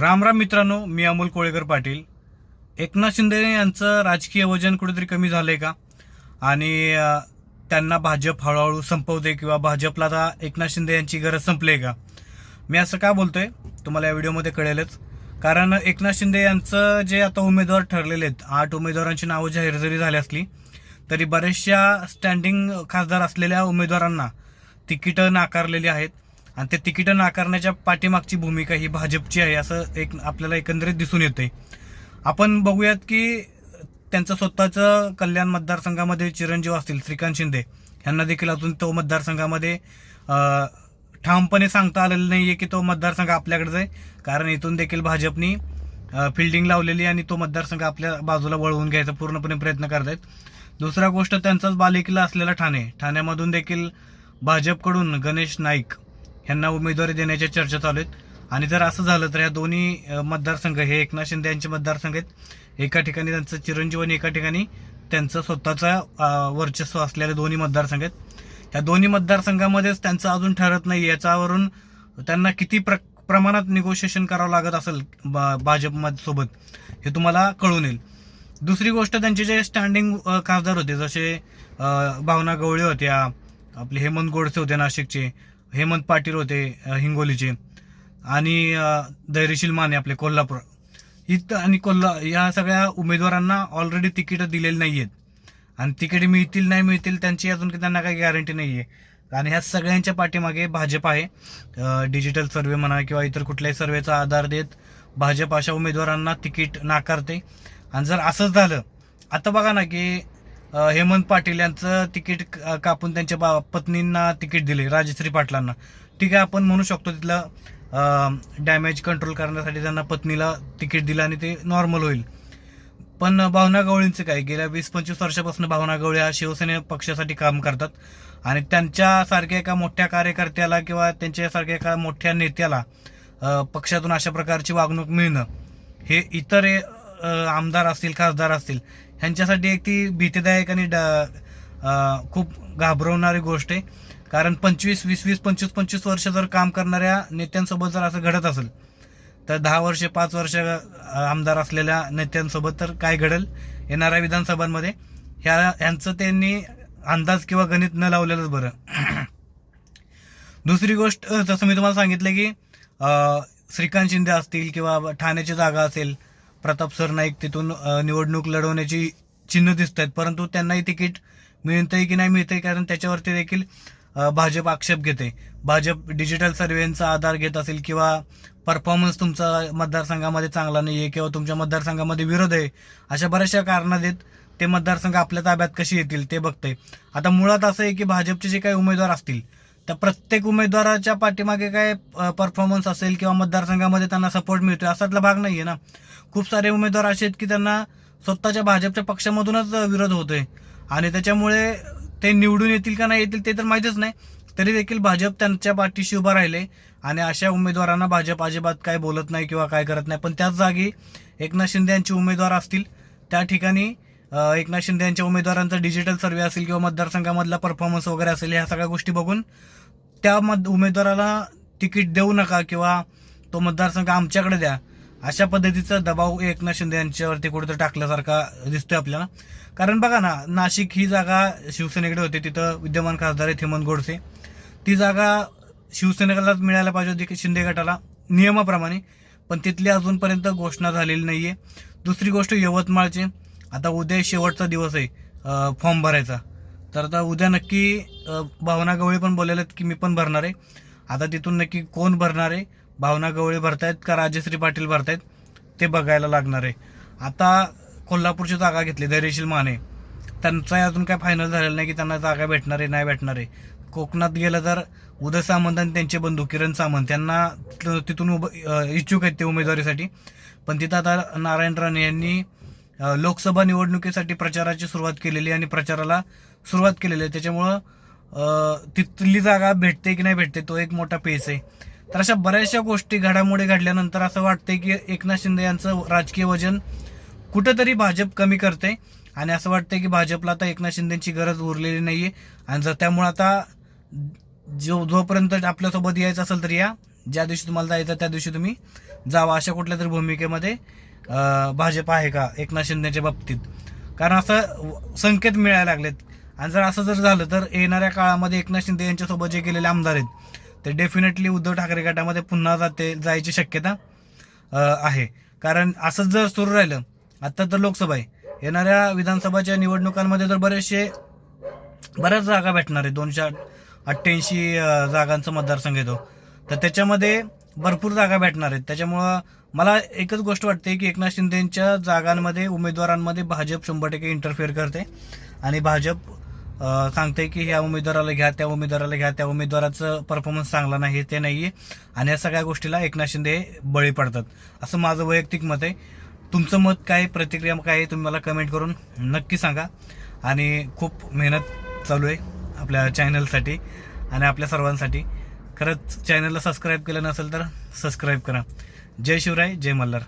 राम राम मित्रांनो मी अमोल कोळेकर पाटील. एकनाथ शिंदे यांचं राजकीय वजन कुठेतरी कमी झालंय का? आणि त्यांना भाजप हळूहळू संपवते किंवा भाजपला आता एकनाथ शिंदे यांची गरज संपली का? मी असं का बोलतोय? तुम्हाला या व्हिडिओमध्ये कळेलच. कारण एकनाथ शिंदे यांचं जे आता उमेदवार ठरलेले आहेत आठ उमेदवारांची नावं जाहीर जरी झाली असली तरी बऱ्याचशा स्टँडिंग खासदार असलेल्या उमेदवारांना तिकीटं नाकारलेली आहेत. आणि ते तिकीटं नाकारण्याच्या पाठीमागची भूमिका ही भाजपची आहे असं एक आपल्याला एकंदरीत दिसून येते आपण बघूयात की त्यांचं स्वतःचं कल्याण मतदारसंघामध्ये चिरंजीव असतील श्रीकांत शिंदे. यांना देखील अजून तो मतदारसंघामध्ये ठामपणे सांगता आलेलं नाही आहे की तो मतदारसंघ आपल्याकडेच आहे. कारण इथून देखील भाजपनी फिल्डिंग लावलेली आणि तो मतदारसंघ आपल्या बाजूला वळवून घ्यायचा पूर्णपणे प्रयत्न करत आहेत दुसरा गोष्ट त्यांचाच बालेकिल्ला असलेला ठाणे. ठाण्यामधून देखील भाजपकडून गणेश नाईक यांना उमेदवारी देण्याच्या चर्चा चालू आहेत. आणि जर असं झालं तर या दोन्ही मतदारसंघ हे एकनाथ शिंदे यांचे मतदारसंघ आहेत. एका ठिकाणी त्यांचं चिरंजीव आणि एका ठिकाणी त्यांचं स्वतःचा वर्चस्व असलेले दोन्ही मतदारसंघ आहेत. या दोन्ही मतदारसंघामध्येच त्यांचं अजून ठरत नाही. याच्यावरून त्यांना किती प्र प्रमाणात निगोशिएशन करावं लागत असेल बा- भाजपसोबत हे तुम्हाला कळून येईल. दुसरी गोष्ट त्यांचे जे स्टँडिंग खासदार होते जसे भावना गवळे होत्या आपले हेमंत गोडसे होते नाशिकचे हेमंत पाटील होते हिंगोलीचे. आणि धैर्यशील माने आपले कोल्हापूर. इथं आणि कोल्हा या सगळ्या उमेदवारांना ऑलरेडी तिकीटं दिलेली नाही आहेत आणि तिकीट मिळतील नाही मिळतील त्यांची अजून त्यांना काही गॅरंटी नाही आहे आणि ह्या सगळ्यांच्या पाठीमागे भाजप आहे. डिजिटल सर्वे म्हणा किंवा इतर कुठल्याही सर्वेचा आधार देत भाजप अशा उमेदवारांना तिकीट नाकारते. आणि जर असंच झालं आता बघा ना की हेमंत पाटील यांचं तिकीट कापून त्यांच्या बा पत्नींना तिकीट दिले राजश्री पाटलांना. ठीक आहे आपण म्हणू शकतो तिथलं डॅमेज कंट्रोल करण्यासाठी त्यांना पत्नीला तिकीट दिलं आणि ते नॉर्मल होईल. पण भावना गवळींचं काय? गेल्या वीस पंचवीस वर्षापासून भावना गवळी हा शिवसेने पक्षासाठी काम करतात आणि त्यांच्यासारख्या एका मोठ्या कार्यकर्त्याला किंवा त्यांच्यासारख्या एका मोठ्या नेत्याला पक्षातून अशा प्रकारची वागणूक मिळणं हे इतर आमदार असतील खासदार असतील ह्यांच्यासाठी एक ती भीतीदायक आणि ड- खूप घाबरवणारी गोष्ट आहे. कारण पंचवीस वीस वीस पंचवीस पंचवीस वर्ष जर काम करणाऱ्या नेत्यांसोबत जर असं घडत असेल तर दहा वर्षे पाच वर्ष आमदार असलेल्या नेत्यांसोबत तर काय घडेल येणाऱ्या विधानसभांमध्ये? ह्या ह्यांचं त्यांनी अंदाज किंवा गणित न लावलेलंच बरं. दुसरी गोष्ट जसं मी तुम्हाला सांगितलं की श्रीकांत शिंदे असतील किंवा ठाण्याची जागा असेल प्रताप सर नाईक तिथून निवडणूक लढवण्याची चिन्ह दिसत आहेत परंतु त्यांनाही तिकीट मिळतंय की नाही मिळतंय कारण त्याच्यावरती देखील भाजप आक्षेप घेते. भाजप डिजिटल सर्वेचा आधार घेत असेल किंवा परफॉर्मन्स तुमचा मतदारसंघामध्ये चांगला नाही आहे किंवा तुमच्या मतदारसंघामध्ये विरोध आहे अशा बऱ्याचशा कारणा देत ते मतदारसंघ आपल्या ताब्यात कशी येतील ते बघतंय. आता मुळात असं आहे की भाजपचे जे काही उमेदवार असतील त्या प्रत्येक उमेदवाराच्या पाठीमागे काय परफॉर्मन्स असेल किंवा मतदारसंघामध्ये त्यांना सपोर्ट मिळतोय असातला भाग नाही आहे ना. खूप सारे उमेदवार असे आहेत की त्यांना स्वतःच्या भाजपच्या पक्षामधूनच विरोध होतोय. आणि त्याच्यामुळे ते निवडून येतील का नाही येतील ते तर माहितीच नाही. तरी देखील भाजप त्यांच्या पाठीशी उभा राहिले आणि अशा उमेदवारांना भाजप अजिबात काय बोलत नाही किंवा काय करत नाही. पण त्याच जागी एकनाथ शिंदे यांचे उमेदवार असतील. त्या ठिकाणी एकनाथ शिंदे यांच्या उमेदवारांचा डिजिटल सर्वे असेल किंवा मतदारसंघामधला परफॉर्मन्स वगैरे असेल ह्या सगळ्या गोष्टी बघून त्या मत उमेदवाराला तिकीट देऊ नका किंवा तो मतदारसंघ आमच्याकडे द्या. अशा पद्धतीचा दबाव एकनाथ शिंदे यांच्यावरती कुठेतरी टाकल्यासारखा दिसतोय आपल्याला. कारण बघा ना नाशिक ही जागा शिवसेनेकडे होती तिथं विद्यमान खासदार आहेत हेमंत गोडसे. ती जागा शिवसेनेलाच मिळायला पाहिजे होती की शिंदे गटाला नियमाप्रमाणे. पण तिथली अजूनपर्यंत घोषणा झालेली नाही आहे दुसरी गोष्ट यवतमाळची. आता उद्या शेवटचा दिवस आहे फॉर्म भरायचा. तर आता उद्या नक्की भावना गवळी पण बोललेले आहेत की मी पण भरणार आहे. आता तिथून नक्की कोण भरणार आहे? भावना गवळी भरतायत का राजश्री पाटील भरतायत? ते बघायला लागणार आहे. आता कोल्हापूरची जागा घेतली धैर्यशील माने. त्यांचा अजून काय फायनल झालेलं नाही की त्यांना जागा भेटणार आहे नाही भेटणार आहे. कोकणात गेलं तर उदय सामंत आणि त्यांचे बंधू किरण सामंत यांना तिथून उभं इच्छुक आहेत ते उमेदवारीसाठी. पण तिथं आता नारायण राणे यांनी लोकसभा निवडणुकीसाठी प्रचाराची सुरुवात केलेली आणि प्रचाराला सुरुवात केलेली आहे. त्याच्यामुळं तिथली जागा भेटते की नाही भेटते तो एक मोठा पेस आहे. तर अशा बऱ्याचशा गोष्टी घडामोडी घडल्यानंतर असं वाटतंय की एकनाथ शिंदे यांचं राजकीय वजन कुठंतरी भाजप कमी करते. आणि असं वाटतंय की भाजपला आता एकनाथ शिंदेची गरज उरलेली नाही आहे आणि जर त्यामुळे आता जो जोपर्यंत आपल्यासोबत यायचं असेल तर या. ज्या दिवशी तुम्हाला जायचं त्या दिवशी तुम्ही जावा. अशा कुठल्या तरी भूमिकेमध्ये भाजप आहे का? एकनाथ शिंदेच्या बाबतीत. कारण असं व- संकेत मिळायला लागलेत. आणि जर असं जर झालं तर येणाऱ्या काळामध्ये एकनाथ शिंदे यांच्यासोबत जे गेलेले आमदार आहेत ते डेफिनेटली उद्धव ठाकरे गटामध्ये पुन्हा जाते जायची शक्यता आहे. कारण असंच जर सुरू राहिलं आत्ता तर लोकसभा आहे. येणाऱ्या विधानसभाच्या निवडणुकांमध्ये तर बरेचसे बऱ्याच जागा भेटणार आहे दोनशे अठ्ठ्याऐंशी जागांचा मतदारसंघ येतो. तर त्याच्यामध्ये भरपूर जागा भेटणार आहेत. त्याच्यामुळं मला एकच गोष्ट वाटते की एकनाथ शिंदेच्या जागांमध्ये उमेदवारांमध्ये भाजप शंभर टक्के इंटरफेअर करते. आणि भाजप सांगते की ह्या उमेदवाराला घ्या त्या उमेदवाराला घ्या त्या उमेदवाराचं परफॉर्मन्स चांगला नाही ते नाहीये. आणि या सगळ्या गोष्टीला एकनाथ शिंदे बळी पडतात. असं माझं वैयक्तिक मत आहे. तुमचं मत काय प्रतिक्रिया काय आहे तुम्ही मला कमेंट करून नक्की सांगा. आणि खूप मेहनत चालू आहे आपल्या चॅनलसाठी आणि आपल्या सर्वांसाठी. खरंच चॅनलला सबस्क्राईब केलं नसेल तर सबस्क्राईब करा. जय शिवराय जय मल्हार.